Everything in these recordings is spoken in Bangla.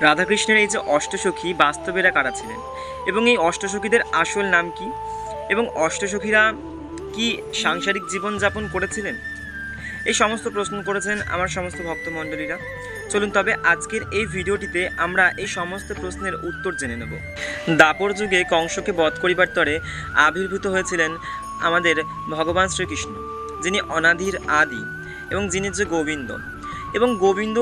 রাধাকৃষ্ণের এই যে অষ্টসখী বাস্তবেরা কারা ছিলেন? এবং এই অষ্টসখীদের আসল নাম কি? এবং অষ্টসখীরা কি সাংসারিক জীবন যাপন করেছিলেন? এই সমস্ত প্রশ্ন করেছেন আমার সমস্ত ভক্তমণ্ডলীরা। চলুন তবে আজকের এই ভিডিওটিতে আমরা এই সমস্ত প্রশ্নের উত্তর জেনে নেব। দাপর যুগে কংসকে বধ করিবার তরে আবির্ভূত হয়েছিলেন আমাদের ভগবান শ্রীকৃষ্ণ, যিনি অনাদির আদি এবং যিনি যে গোবিন্দ। এবং গোবিন্দ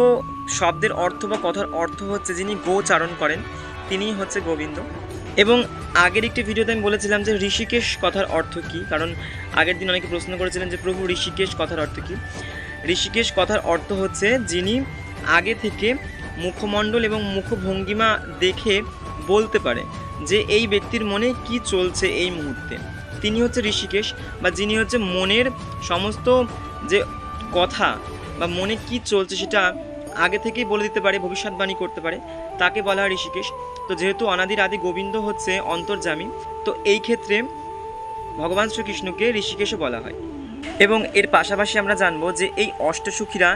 শব্দের অর্থ বা কথার অর্থ হচ্ছে যিনি গোচারণ করেন, তিনিই হচ্ছে গোবিন্দ। এবং আগের একটি ভিডিওতে আমি বলেছিলাম যে ঋষিকেশ কথার অর্থ কী, কারণ আগের দিন অনেকে প্রশ্ন করেছিলেন যে প্রভু, ঋষিকেশ কথার অর্থ কী? ঋষিকেশ কথার অর্থ হচ্ছে যিনি আগে থেকে মুখমণ্ডল এবং মুখভঙ্গিমা দেখে বলতে পারে যে এই ব্যক্তির মনে কি চলছে এই মুহূর্তে। তিনি হচ্ছে ঋষিকেশ বা যিনি হচ্ছে মনের সমস্ত যে কথা বা মনে কি চলছে সেটা আগে থেকেই বলে দিতে পারে, ভবিষ্যৎবাণী করতে পারে। তাকে বলা হয় ঋষিকেশ। তো যেহেতু অনাদির আদি গোবিন্দ হচ্ছে অন্তর্জামী তো এই ক্ষেত্রে ভগবান শ্রীকৃষ্ণকে ঋষিকেশও বলা হয়। এবং এর পাশাপাশি আমরা জানব যে এই অষ্টসখীরা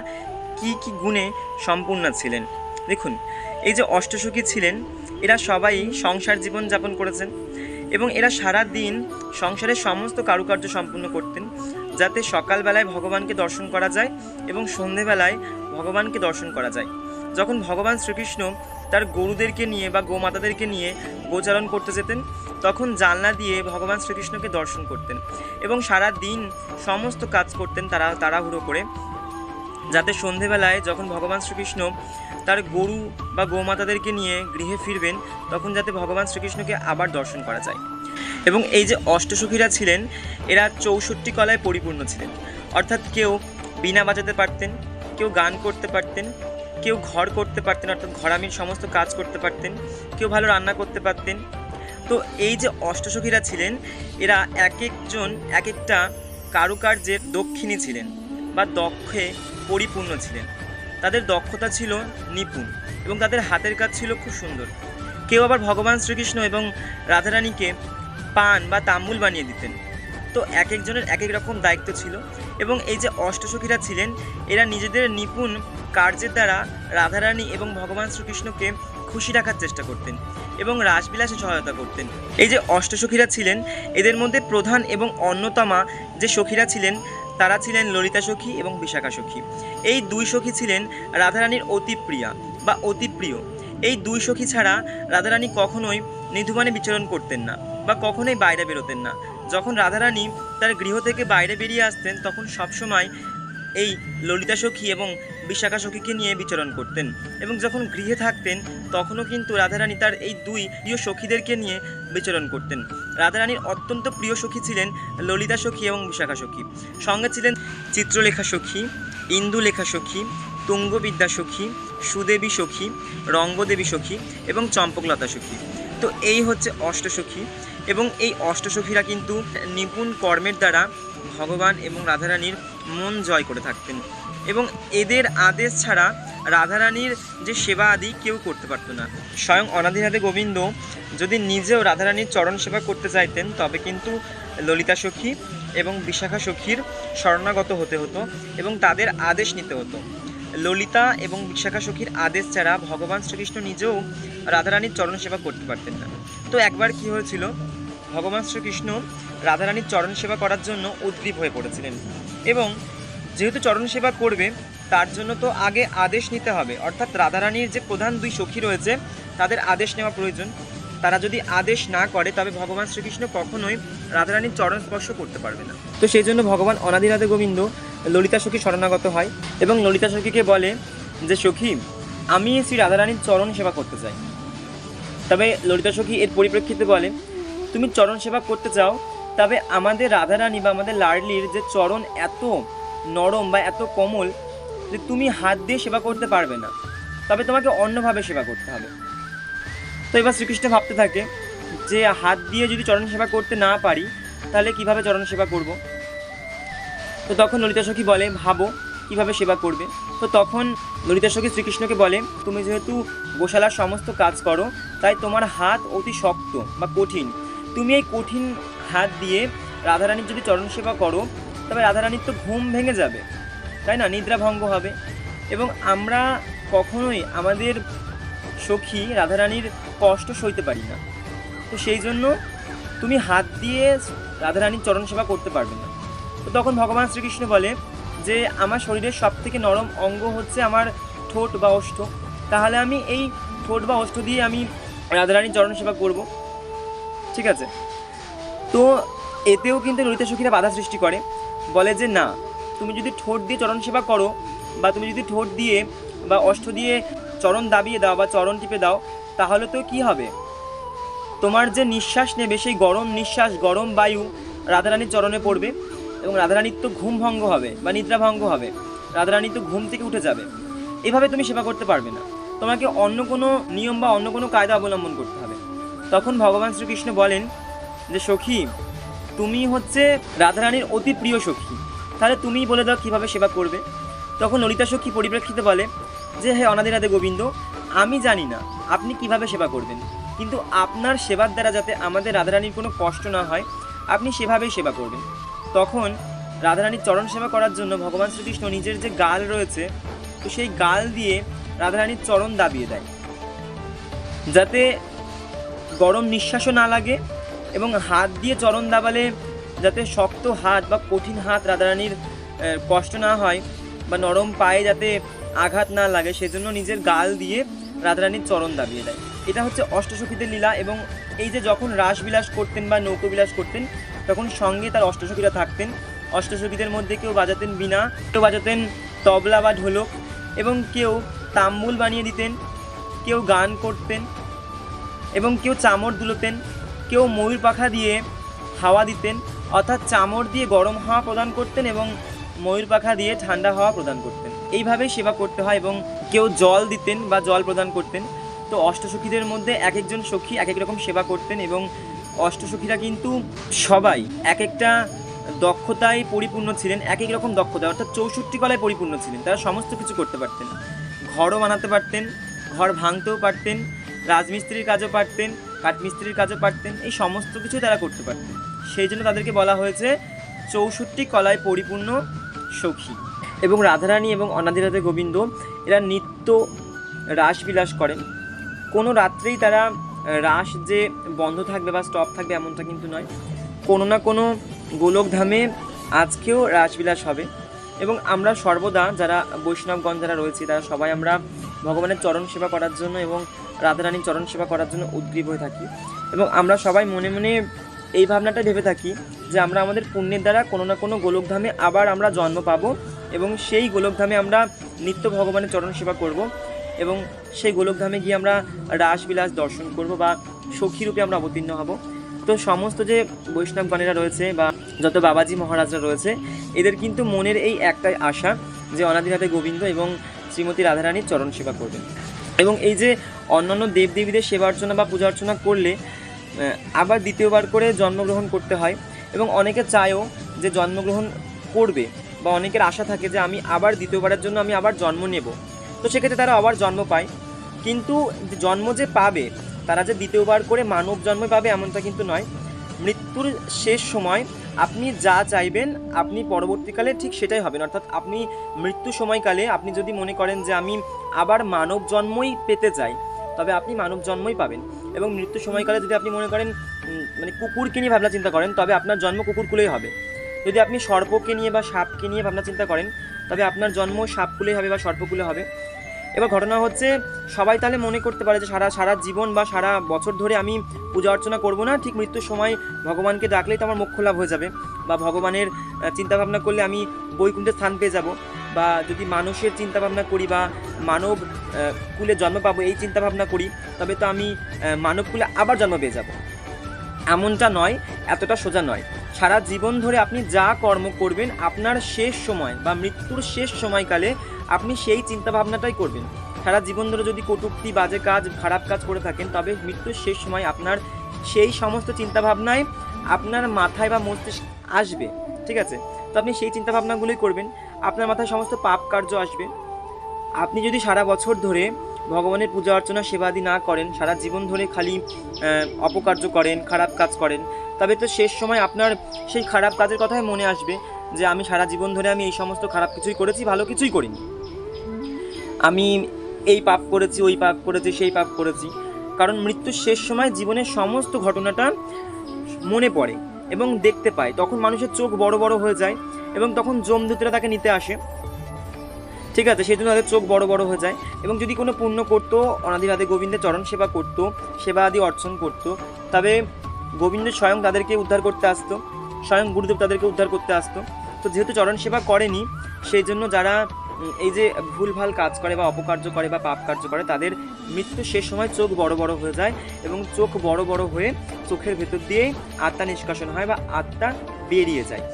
কি কি গুণে সম্পূর্ণ ছিলেন। দেখুন, এই যে অষ্টসখী ছিলেন, এরা সবাই সংসার জীবন যাপন করেছেন এবং এরা সারা দিন সংসারের সমস্ত কারুকার্য সম্পূর্ণ করতেন। যাতে সকালবেলায় ভগবানকে দর্শন করা যায় এবং সন্ধেবেলায় ভগবানকে দর্শন করা যায়। যখন ভগবান শ্রীকৃষ্ণ তার গরুদেরকে নিয়ে বা গোমাতাদেরকে নিয়ে গোচারণ করতে যেতেন, তখন জানলা দিয়ে ভগবান শ্রীকৃষ্ণকে দর্শন করতেন এবং সারা দিন সমস্ত কাজ করতেন তারা, তাড়াহুড়ো করে। যাতে সন্ধেবেলায় যখন ভগবান শ্রীকৃষ্ণ তার গরু বা গোমাতাদেরকে নিয়ে গৃহে ফিরবেন, তখন যাতে ভগবান শ্রীকৃষ্ণকে আবার দর্শন করা যায়। এবং এই যে অষ্টসখীরা ছিলেন, এরা চৌষট্টি কলায় পরিপূর্ণ ছিলেন। অর্থাৎ কেউ বিনা বাজাতে পারতেন, কেউ গান করতে পারতেন, কেউ ঘর করতে পারতেন, অর্থাৎ ঘরামির সমস্ত কাজ করতে পারতেন, কেউ ভালো রান্না করতে পারতেন। তো এই যে অষ্টসখীরা ছিলেন, এরা এক একজন এক একটা কারুকার্যের দক্ষিণী ছিলেন বা দক্ষে পরিপূর্ণ ছিলেন। তাদের দক্ষতা ছিল নিপুণ এবং তাদের হাতের কাজ ছিল খুব সুন্দর। কেউ আবার ভগবান শ্রীকৃষ্ণ এবং রাধারানীকে পান বা তাম্বুল বানিয়ে দিতেন। তো এক একজনের এক এক রকম দায়িত্ব ছিল এবং এই যে অষ্টসখীরা ছিলেন, এরা নিজেদের নিপুণ কার্যের দ্বারা রাধারানী এবং ভগবান শ্রীকৃষ্ণকে খুশি রাখার চেষ্টা করতেন এবং রাসবিলাসে সহায়তা করতেন। এই যে অষ্টসখীরা ছিলেন, এদের মধ্যে প্রধান এবং অন্যতমা যে সখীরা ছিলেন, তারা ছিলেন ললিতা সখী এবং বিশাখা সখী। এই দুই সখী ছিলেন রাধারানীর অতি প্রিয়া বা অতি প্রিয় এই দুই সখী ছাড়া রাধারানী কখনোই নিধুবানে বিচরণ করতেন না। বা কখনোই বাইরে বেরোতেন না। যখন রাধারানী তার গৃহ থেকে বাইরে বেরিয়ে আসতেন, তখন সবসময় এই ললিতা সখী এবং বিশাখা সখীকে নিয়ে বিচরণ করতেন এবং যখন গৃহে থাকতেন, তখনও কিন্তু রাধারানী তার এই দুই প্রিয় সখীদেরকে নিয়ে বিচরণ করতেন। রাধারানীর অত্যন্ত প্রিয় সখী ছিলেন ললিতা সখী এবং বিশাখা সখী। সঙ্গে ছিলেন চিত্রলেখা সখী, ইন্দুলেখা সখী, তুঙ্গবিদ্যা সখী, সুদেবী সখী, রঙ্গদেবী সখী এবং চম্পকলতা সখী। তো এই হচ্ছে অষ্টসখী। এবং এই অষ্টসখীরা কিন্তু নিপুণ কর্মের দ্বারা ভগবান এবং রাধারানীর মন জয় করে থাকতেন। এবং এদের আদেশ ছাড়া রাধারানীর যে সেবা আদি কেউ করতে পারতো না। স্বয়ং অনাদিনাথে গোবিন্দ যদি নিজেও রাধারানীর চরণ সেবা করতে চাইতেন, তবে কিন্তু ললিতা সখী এবং বিশাখা সখীর শরণাগত হতে হতো এবং তাদের আদেশ নিতে হতো। ললিতা এবং বিশাখা সখীর আদেশ ছাড়া ভগবান শ্রীকৃষ্ণ নিজেও রাধারানীর চরণ সেবা করতে পারতেন না। তো একবার কি হয়েছিল? ভগবান শ্রীকৃষ্ণ রাধারানীর চরণ সেবা করার জন্য উদ্গ্রীব হয়ে পড়েছিলেন এবং যেহেতু চরণ সেবা করবে, তার জন্য তো আগে আদেশ নিতে হবে। অর্থাৎ রাধারানীর যে প্রধান দুই সখী রয়েছে, তাদের আদেশ নেওয়া প্রয়োজন। তারা যদি আদেশ না করে, তবে ভগবান শ্রীকৃষ্ণ কখনোই রাধারানীর চরণ স্পর্শ করতে পারবে না। তো সেই জন্য ভগবান অনাদিনাথে গোবিন্দ ললিতা সখী শরণাগত হয় এবং ললিতা সখীকে বলে যে, সখী, আমি শ্রী রাধারানীর চরণ সেবা করতে চাই। তবে ললিতা সখী এর পরিপ্রেক্ষিতে বলে, তুমি চরণ সেবা করতে চাও, তবে আমাদের রাধারানী বা আমাদের লাডলির যে চরণ এত নরম বা এত কোমল যে তুমি হাত দিয়ে সেবা করতে পারবে না। তবে তোমাকে অন্যভাবে সেবা করতে হবে। তো এবার শ্রীকৃষ্ণ ভাবতে থাকে যে, হাত দিয়ে যদি চরণ সেবা করতে না পারি, তাহলে কীভাবে চরণ সেবা করব? তো তখন ললিতা সখী বলে, ভাবো কীভাবে সেবা করবে? তো তখন ললিতা সখী শ্রীকৃষ্ণকে বলে, তুমি যেহেতু গোশালার সমস্ত কাজ করো, তাই তোমার হাত অতি শক্ত বা কঠিন। তুমি এই কঠিন হাত দিয়ে রাধারানীর যদি চরণ সেবা করো, তবে রাধারানীর তো ঘুম ভেঙে যাবে। তাই না? নিদ্রা ভঙ্গ হবে। এবং আমরা কখনোই আমাদের সখী রাধারানীর কষ্ট সইতে পারি না। তো সেই জন্য তুমি হাত দিয়ে রাধারানীর চরণ সেবা করতে পারবে না। তো তখন ভগবান শ্রীকৃষ্ণ বলে যে, আমার শরীরের সব থেকে নরম অঙ্গ হচ্ছে আমার ঠোঁট বা ওষ্ঠ। তাহলে আমি এই ঠোঁট বা ওষ্ঠ দিয়ে আমি রাধারানীর চরণ সেবা করব। ঠিক আছে? তো এতেও কিন্তু ললিতা সখীরা বাধা সৃষ্টি করে। বলে যে, না, তুমি যদি ঠোঁট দিয়ে চরণ সেবা করো বা তুমি যদি ঠোঁট দিয়ে বা অষ্ট দিয়ে চরণ দাবিয়ে দাও বা চরণ টিপে দাও, তাহলে তো কি হবে? তোমার যে নিঃশ্বাস নেবে, সেই গরম নিঃশ্বাস, গরম বায়ু রাধারানীর চরণে পড়বে। এবং রাধারানীর তো ঘুম ভঙ্গ হবে বা নিদ্রা ভঙ্গ হবে। রাধারানী তো ঘুম থেকে উঠে যাবে। এভাবে তুমি সেবা করতে পারবে না। তোমাকে অন্য কোনো নিয়ম বা অন্য কোনো কায়দা অবলম্বন করতে হবে। তখন ভগবান শ্রীকৃষ্ণ বলেন যে, সখী, তুমি হচ্ছে রাধারানীর অতি প্রিয় সখী। তাহলে তুমিই বলে দাও কীভাবে সেবা করবে? তখন ললিতা সখী পরিপ্রেক্ষিতে বলে যে, হে অনাদি রাধে গোবিন্দ, আমি জানি না আপনি কীভাবে সেবা করবেন। কিন্তু আপনার সেবার দ্বারা যাতে আমাদের রাধারানীর কোনো কষ্ট না হয়, আপনি সেভাবেই সেবা করবেন। তখন রাধারানীর চরণ সেবা করার জন্য ভগবান শ্রীকৃষ্ণ নিজের যে গাল রয়েছে, তো সেই গাল দিয়ে রাধারানীর চরণ দাবিয়ে দেয়। যাতে গরম নিঃশ্বাসও না লাগে এবং হাত দিয়ে চরণ দাবালে যাতে শক্ত হাত বা কঠিন হাত রাধারানীর কষ্ট না হয় বা নরম পায়ে যাতে আঘাত না লাগে, সেজন্য নিজের গাল দিয়ে রাধারানীর চরণ দাবিয়ে দেয় এটা হচ্ছে অষ্টসখীদের লীলা এবং এই যে যখন রাসবিলাস করতেন বা নৌকবিলাস করতেন, তখন সঙ্গে তার অষ্টসখীরা থাকতেন। অষ্টসখীদের মধ্যে কেউ বাজাতেন বিনা কেউ বাজাতেন তবলা বা ঢোলক এবং কেউ তাম্বুল বানিয়ে দিতেন, কেউ গান করতেন এবং কেউ চামড় দুলোতেন, কেউ ময়ূর পাখা দিয়ে হাওয়া দিতেন, অর্থাৎ চামড় দিয়ে গরম হাওয়া প্রদান করতেন এবং ময়ূর পাখা দিয়ে ঠান্ডা হাওয়া প্রদান করতেন। এইভাবেই সেবা করতে হয় এবং কেউ জল দিতেন বা জল প্রদান করতেন। তো অষ্টসখীদের মধ্যে এক একজন সখী এক এক রকম সেবা করতেন এবং অষ্টসখীরা কিন্তু সবাই এক একটা দক্ষতায় পরিপূর্ণ ছিলেন এক এক রকম দক্ষতা, অর্থাৎ চৌষট্টি কলায় পরিপূর্ণ ছিলেন। তারা সমস্ত কিছু করতে পারতেন। ঘরও বানাতে পারতেন, ঘর ভাঙতেও পারতেন, রাজমিস্ত্রির কাজও পারতেন, কাঠমিস্ত্রির কাজও পারতেন, এই সমস্ত কিছু তারা করতে পারতেন। সেই জন্য তাদেরকে বলা হয়েছে চৌষট্টি কলায় পরিপূর্ণ সখী। এবং রাধারানী এবং অনাদিরাধে গোবিন্দ, এরা নিত্য রাসবিলাস করেন কোনো রাত্রেই তারা রাস যে বন্ধ থাকবে বা স্টপ থাকবে এমনটা কিন্তু নয়। কোনো না কোনো গোলকধামে আজকেও রাসবিলাস হবে। এবং আমরা সর্বদা যারা বৈষ্ণবগণ যারা রয়েছে, তারা সবাই আমরা ভগবানের চরণ সেবা করার জন্য এবং রাধারানীর চরণ সেবা করার জন্য উদ্গ্রীব হয়ে থাকি। এবং আমরা সবাই মনে মনে এই ভাবনাটা ভেবে থাকি যে আমরা আমাদের পুণ্যের দ্বারা কোনো না কোনো গোলকধামে আবার আমরা জন্ম পাবো। এবং সেই গোলকধামে আমরা নিত্য ভগবানের চরণ সেবা করব এবং সেই গোলকধামে গিয়ে আমরা রাসবিলাস দর্শন করব বা সখী রূপে আমরা অবতীর্ণ হব। তো সমস্ত যে বৈষ্ণবগণেরা রয়েছে বা যত বাবাজি মহারাজরা রয়েছে, এদের কিন্তু মনের এই একটাই আশা যে অনাদিনাথে গোবিন্দ এবং শ্রীমতী রাধারানীর চরণ সেবা করবেন। এবং এই যে অন্যান্য দেবদেবীদের সেবা অর্চনা বা পূজা অর্চনা করলে আবার দ্বিতীয়বার করে জন্মগ্রহণ করতে হয় এবং অনেকে চায়ও যে জন্মগ্রহণ করবে। বা অনেকের আশা থাকে যে আমি আবার দ্বিতীয়বারের জন্য আমি আবার জন্ম নেব। তো সেক্ষেত্রে তারা আবার জন্ম পায়। কিন্তু জন্ম যে পাবে, তারা যে দ্বিতীয়বার করে মানব জন্ম পাবে এমনটা কিন্তু নয়। মৃত্যুর শেষ সময় আপনি যা চাইবেন, আপনি পরবর্তীকালে ঠিক সেটাই হবেন। অর্থাৎ আপনি মৃত্যু সময়কালে আপনি যদি মনে করেন যে আমি আবার মানব জন্মই পেতে চাই, তবে আপনি মানব জন্মই পাবেন। এবং মৃত্যু সময়কালে যদি আপনি মনে করেন মানে কুকুরকে নিয়ে ভাবনা চিন্তা করেন, তবে আপনার জন্ম কুকুরকুলেই হবে। যদি আপনি সর্পকে নিয়ে বা সাপকে নিয়ে ভাবনা চিন্তা করেন, তবে আপনার জন্ম সাপকুলে হবে বা সর্পকুলে হবে। এবার ঘটনা হচ্ছে, সবাই তাহলে মনে করতে পারে যে সারা সারা জীবন বা সারা বছর ধরে আমি পূজা অর্চনা করব না, ঠিক মৃত্যুর সময় ভগবানকে ডাকলেই তো আমার মোক্ষ লাভ হয়ে যাবে। বা ভগবানের চিন্তাভাবনা করলে আমি বৈকুণ্ঠে স্থান পেয়ে যাব। বা যদি মানুষের চিন্তাভাবনা করি বা মানব কুলে জন্ম পাবো, এই চিন্তাভাবনা করি, তবে তো আমি মানব কুলে আবার জন্ম পেয়ে যাব। এমনটা নয়, এতটা সোজা নয়। সারা জীবন ধরে আপনি যা কর্ম করবেন, আপনার শেষ সময় বা মৃত্যুর শেষ সময়কালে আপনি সেই চিন্তা ভাবনাটাই করবেন। সারা জীবন ধরে যদি কটুক্তি, বাজে কাজ, খারাপ কাজ করে থাকেন, তবে মৃত্যুর শেষ সময় আপনার সেই সমস্ত চিন্তা ভাবনায় আপনার মাথায় বা মস্তিষ্ক আসবে, ঠিক আছে? তো আপনি সেই চিন্তা ভাবনাগুলোই করবেন। আপনার মাথায় সমস্ত পাপ কার্য আসবে। আপনি যদি সারা বছর ধরে ভগবানের পূজা অর্চনা সেবাদি না করেন, সারা জীবন ধরে খালি অপকার্য করেন, খারাপ কাজ করেন তবে তো শেষ সময় আপনার সেই খারাপ কাজের কথাই মনে আসবে যে আমি সারা জীবন ধরে আমি এই সমস্ত খারাপ কিছুই করেছি, ভালো কিছুই করিনি। আমি এই পাপ করেছি, ওই পাপ করেছি, সেই পাপ করেছি। কারণ মৃত্যুর শেষ সময় জীবনের সমস্ত ঘটনাটা মনে পড়ে এবং দেখতে পায়। তখন মানুষের চোখ বড় বড় হয়ে যায় এবং তখন জমদূতরা তাকে নিতে আসে। ঠিক আছে সেই জন্য তাদের চোখ বড় বড় হয়ে যায় এবং যদি কোনো পুণ্য করতো অনাদি অনাদিরাধে গোবিন্দের চরণ সেবা করতো, সেবা আদি অর্চন করতো, তবে গোবিন্দ স্বয়ং তাদেরকে উদ্ধার করতে আসতো, স্বয়ং গুরুদেব তাদেরকে উদ্ধার করতে আসতো। তো যেহেতু চরণ সেবা করেনি, সেই জন্য যারা এই যে ভুলভাল কাজ করে বা অপকার্য করে বা পাপ কার্য করে, তাদের মৃত্যু শেষ সময় চোখ বড় বড় হয়ে যায় এবং চোখ বড় বড় হয়ে চোখের ভেতর দিয়েই আত্মা নিষ্কাশন হয় বা আত্মা বেরিয়ে যায়।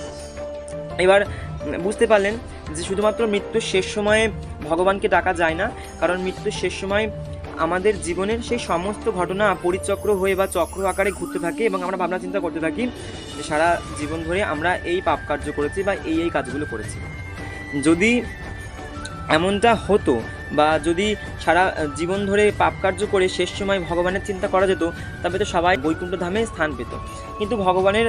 এবার বুঝতে পারলেন যে শুধুমাত্র মৃত্যুর শেষ সময়ে ভগবানকে ডাকা যায় না, কারণ মৃত্যুর শেষ সময় আমাদের জীবনের সেই সমস্ত ঘটনা পরিচক্র হয়ে বা চক্র আকারে ঘুরতে থাকে এবং আমরা ভাবনা চিন্তা করতে থাকি যে সারা জীবন ধরে আমরা এই পাপ কার্য করেছি বা এই এই কাজগুলো করেছি। যদি এমনটা হতো বা যদি সারা জীবন ধরে পাপ কার্য করে শেষ সময় ভগবানের চিন্তা করা যেত, তবে তো সবাই বৈকুণ্ঠ ধামে স্থান পেত। কিন্তু ভগবানের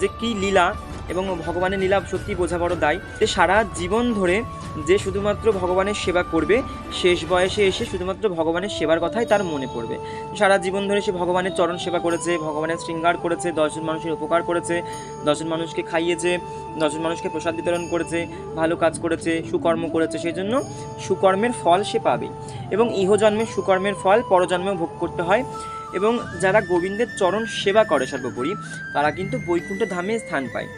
যে কী লীলা এবং ভগবানের লীলা সত্যি বোঝা বড় দায়। যে সারা জীবন ধরে যে শুধুমাত্র ভগবানের সেবা করবে, শেষ বয়সে এসে শুধুমাত্র ভগবানের সেবার কথাই তার মনে পড়বে। সারা জীবন ধরে সে ভগবানের চরণ সেবা করেছে, ভগবানের শৃঙ্গার করেছে, দশজন মানুষের উপকার করেছে, দশজন মানুষকে খাইয়েছে, দশজন মানুষকে প্রসাদ বিতরণ করেছে, ভালো কাজ করেছে, সুকর্ম করেছে সেই জন্য সুকর্মের ফল সে পাবে। এবং ইহজন্মের সুকর্মের ফল পরজন্মেও ভোগ করতে হয়। এবং যারা গোবিন্দের চরণ সেবা করে সর্বোপরি, তারা কিন্তু বৈকুণ্ঠ ধামে স্থান পায়।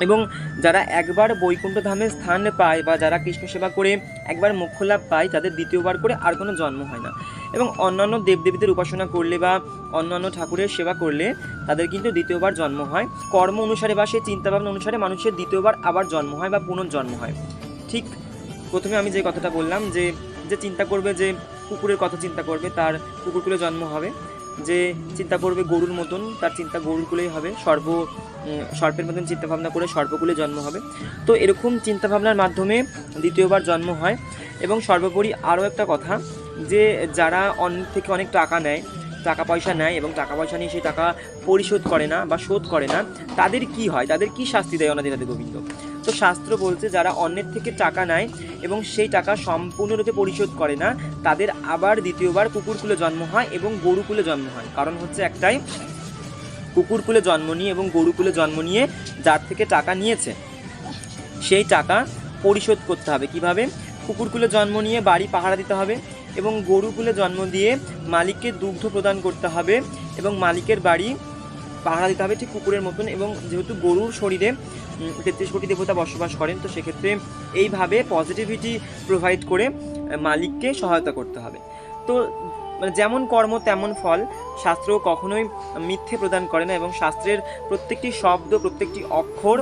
এবং যারা একবার বৈকুণ্ঠ ধামে স্থান পায় বা যারা কৃষ্ণ সেবা করে একবার মোক্ষ লাভ পায়, তাদের দ্বিতীয়বার করে আর কোনো জন্ম হয় না। এবং অন্যান্য দেবদেবীদের উপাসনা করলে বা অন্যান্য ঠাকুরের সেবা করলে তাদের কিন্তু দ্বিতীয়বার জন্ম হয়। কর্ম অনুসারে বা সেই চিন্তাভাবনা অনুসারে মানুষের দ্বিতীয়বার আবার জন্ম হয় বা পুনর্জন্ম হয়। ঠিক প্রথমে আমি যে কথাটা বললাম যে যে চিন্তা করবে যে কুকুরের কথা চিন্তা করবে, তার কুকুরকুলে জন্ম হবে। যে চিন্তা করবে গরুর মতন, তার চিন্তা গরুর কুলেই হবে। সর্ব সর্পের মতন চিন্তাভাবনা করে সর্পকুলে জন্ম হবে। তো এরকম চিন্তাভাবনার মাধ্যমে দ্বিতীয়বার জন্ম হয়। এবং সর্বোপরি আরও একটা কথা, যে যারা অন্য থেকে অনেক টাকা নেয়, টাকা পয়সা নেয় এবং টাকা পয়সা নিয়ে সেই টাকা পরিশোধ করে না বা শোধ করে না, তাদের কি হয়? তাদের কি শাস্তি দেয় অনাদিনাথ গোবিন্দ? তো শাস্ত্র বলছে যারা অন্যের থেকে টাকা নেয় এবং সেই টাকা সম্পূর্ণরূপে পরিশোধ করে না, তাদের আবার দ্বিতীয়বার কুকুরকুলে জন্ম হয় এবং গরুকুলে জন্ম হয়। কারণ হচ্ছে একটাই কুকুরকুলে জন্ম নিয়ে এবং গরুকুলে জন্ম নিয়ে যার থেকে টাকা নিয়েছে, সেই টাকা পরিশোধ করতে হবে। কীভাবে? কুকুরকুলে জন্ম নিয়ে বাড়ি পাহারা দিতে হবে এবং গরুকুলে জন্ম দিয়ে মালিককে দুগ্ধ প্রদান করতে হবে এবং মালিকের বাড়ি পাহারা দিতে হবে ঠিক কুকুরের মতন এবং যেহেতু গরুর শরীরে তেত্রিশ কোটি দেবতা বসবাস করেন, তো সেক্ষেত্রে এইভাবে পজিটিভিটি প্রোভাইড করে মালিককে সহায়তা করতে হবে। তো মানে যেমন কর্ম তেমন ফল, শাস্ত্র কখনোই মিথ্যে প্রদান করে না এবং শাস্ত্রের প্রত্যেকটি শব্দ, প্রত্যেকটি অক্ষর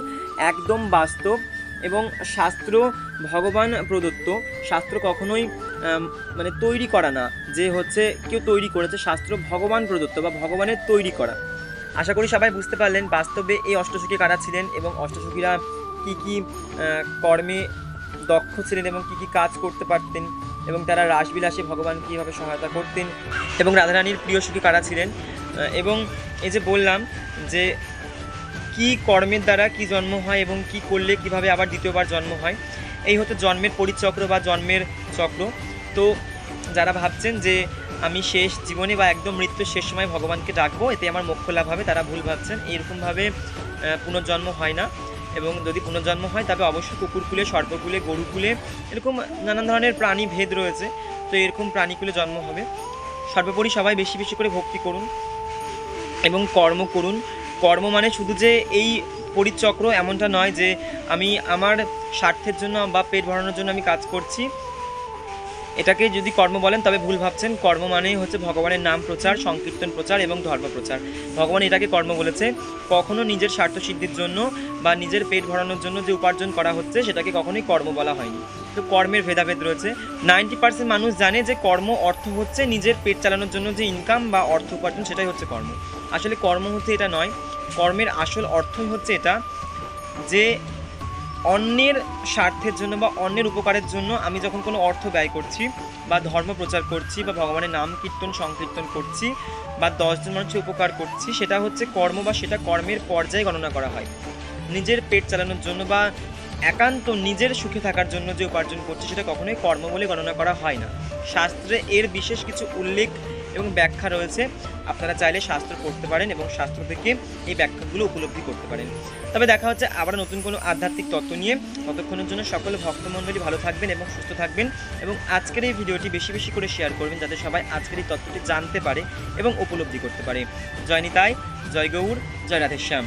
একদম বাস্তব এবং শাস্ত্র ভগবান প্রদত্ত। শাস্ত্র কখনোই মানে তৈরি করা না, যে হচ্ছে কেউ তৈরি করেছে, শাস্ত্র ভগবান প্রদত্ত বা ভগবানের তৈরি করা। আশা করি সবাই বুঝতে পারলেন বাস্তবে এই অষ্টসখী কারা ছিলেন এবং অষ্টসখীরা কি কি কর্মে দক্ষ ছিলেন এবং কি কি কাজ করতে পারতেন এবং তারা রাসবিলাসে ভগবান কীভাবে সহায়তা করতেন এবং রাধারানীর প্রিয় সুখী কারা ছিলেন? এবং এই যে বললাম যে কি কর্মের দ্বারা কি জন্ম হয় এবং কি করলে কীভাবে আবার দ্বিতীয়বার জন্ম হয়, এই হচ্ছে জন্মের পরিচক্র বা জন্মের চক্র। তো যারা ভাবছেন যে আমি শেষ জীবনে বা একদম মৃত্যুর শেষ সময় ভগবানকে ডাকবো, এতে আমার মোক্ষ লাভ হবে, তারা ভুল ভাবছেন। এরকমভাবে পুনর্জন্ম হয় না। এবং যদি পুনর্জন্ম হয়, তবে অবশ্যই কুকুর কুকুরকুলে সর্পকুলে গরুকুলে এরকম নানান ধরনের প্রাণী ভেদ রয়েছে। তো এরকম প্রাণীকুলে জন্ম হবে। সর্বোপরি সবাই বেশি বেশি করে ভক্তি করুন এবং কর্ম করুন। কর্ম মানে শুধু যে এই পরিচক্র এমনটা নয় যে আমি আমার স্বার্থের জন্য বা পেট ভরানোর জন্য আমি কাজ করছি। এটাকে যদি কর্ম বলেন, তবে ভুল ভাবছেন। কর্ম মানেই হচ্ছে ভগবানের নাম প্রচার, সংকীর্তন প্রচার এবং ধর্ম প্রচার। ভগবান এটাকে কর্ম বলেছে, কখনো নিজের স্বার্থ সিদ্ধির জন্য বা নিজের পেট ভরানোর জন্য যে উপার্জন করা হচ্ছে, সেটাকে কখনোই কর্ম বলা হয়নি। তো কর্মের ভেদাভেদ রয়েছে। নাইনটি পার্সেন্ট মানুষ জানে যে কর্ম অর্থ হচ্ছে নিজের পেট চালানোর জন্য যে ইনকাম বা অর্থ উপার্জন, সেটাই হচ্ছে কর্ম। আসলে কর্ম হচ্ছে এটা নয়, কর্মের আসল অর্থই হচ্ছে এটা যে অন্যের স্বার্থের জন্য বা অন্যের উপকারের জন্য আমি যখন কোনো অর্থ ব্যয় করছি বা ধর্ম প্রচার করছি বা ভগবানের নাম কীর্তন সংকীর্তন করছি বা দশজন মানুষের উপকার করছি, সেটা হচ্ছে কর্ম বা সেটা কর্মের পর্যায়ে গণনা করা হয়। নিজের পেট চালানোর জন্য বা একান্ত নিজের সুখে থাকার জন্য যে উপার্জন করছে, সেটা কখনোই কর্ম বলে গণনা করা হয় না। শাস্ত্রে এর বিশেষ কিছু উল্লেখ এবং ব্যাখ্যা রয়েছে। আপনারা চাইলে শাস্ত্র পড়তে পারেন এবং শাস্ত্র থেকে এই ব্যাখ্যাগুলো উপলব্ধি করতে পারেন। তবে দেখা হচ্ছে আবার নতুন কোনো আধ্যাত্মিক তত্ত্ব নিয়ে। ততক্ষণের জন্য সকল ভক্তমণ্ডলী ভালো থাকবেন এবং সুস্থ থাকবেন এবং আজকের এই ভিডিওটি বেশি বেশি করে শেয়ার করবেন যাতে সবাই আজকের এই তত্ত্বটি জানতে পারে এবং উপলব্ধি করতে পারে। জয় নিতাই, জয় গৌর, জয় রাধেশ্যাম।